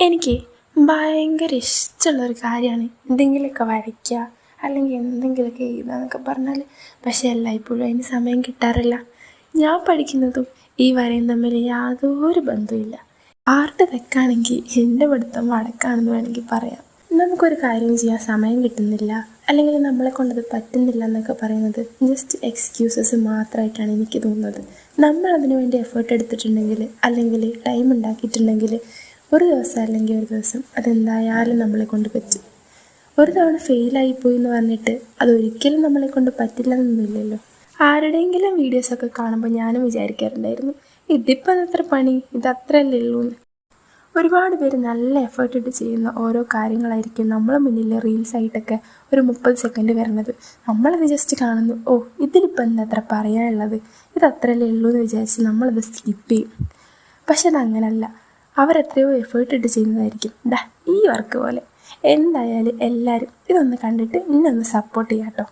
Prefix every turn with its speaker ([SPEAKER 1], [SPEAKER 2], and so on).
[SPEAKER 1] എനിക്ക് ഭയങ്കര ഇഷ്ടമുള്ളൊരു കാര്യമാണ് എന്തെങ്കിലുമൊക്കെ വരയ്ക്കുക അല്ലെങ്കിൽ എന്തെങ്കിലുമൊക്കെ എഴുതുക എന്നൊക്കെ പറഞ്ഞാൽ പക്ഷേ എല്ലായ്പ്പോഴും അതിന് സമയം കിട്ടാറില്ല. ഞാൻ പഠിക്കുന്നതും ഈ വരയും തമ്മിൽ യാതൊരു ബന്ധവുമില്ല. ആർട്ട് തെക്കാണെങ്കിൽ എന്റെ പഠിത്തം വടക്കാണെന്ന് വേണമെങ്കിൽ പറയാം. നമുക്കൊരു കാര്യം ചെയ്യാൻ സമയം കിട്ടുന്നില്ല. അല്ലെങ്കിൽ നമ്മളെ കൊണ്ടത് പറ്റുന്നില്ല എന്നൊക്കെ പറയുന്നത് ജസ്റ്റ് എക്സ്ക്യൂസസ് മാത്രമായിട്ടാണ് എനിക്ക് തോന്നുന്നത്. നമ്മൾ അതിനു വേണ്ടി എഫേർട്ട് എടുത്തിട്ടുണ്ടെങ്കിൽ അല്ലെങ്കിൽ ടൈം ഉണ്ടാക്കിയിട്ടുണ്ടെങ്കിൽ ഒരു ദിവസം അല്ലെങ്കിൽ ഒരു ദിവസം അതെന്തായാലും നമ്മളെ കൊണ്ട് പറ്റും. ഒരു തവണ ഫെയിലായി പോയി എന്ന് പറഞ്ഞിട്ട് അതൊരിക്കലും നമ്മളെ കൊണ്ട് പറ്റില്ല എന്നൊന്നുമില്ലല്ലോ ആരുടെയെങ്കിലും വീഡിയോസൊക്കെ കാണുമ്പോൾ ഞാനും വിചാരിക്കാറുണ്ടായിരുന്നു ഇതിപ്പോൾ അതത്ര പണി ഇതത്രല്ലേ ഉള്ളൂ. എന്ന് ഒരുപാട് പേര് നല്ല എഫേർട്ട് ഇട്ട് ചെയ്യുന്ന ഓരോ കാര്യങ്ങളായിരിക്കും നമ്മളെ മുന്നിൽ റീൽസ് ആയിട്ടൊക്കെ ഒരു മുപ്പത് സെക്കൻഡ് വരണത്. നമ്മളത് ജസ്റ്റ് കാണുന്നു ഓ ഇതിനിപ്പോൾ എന്താ അത്ര പറയാനുള്ളത്? ഇത് അത്രയല്ലേ ഉള്ളൂ എന്ന് വിചാരിച്ച് നമ്മളത് സ്കിപ്പ് ചെയ്യും. പക്ഷെ അതങ്ങനല്ല. അവരെത്രയോ എഫേർട്ട് ഇട്ട് ചെയ്യുന്നതായിരിക്കും. ഡാ ഈ വർക്ക് പോലെ. എന്തായാലും എല്ലാവരും ഇതൊന്ന് കണ്ടിട്ട് ഇന്നൊന്ന് സപ്പോർട്ട് ചെയ്യാം കേട്ടോ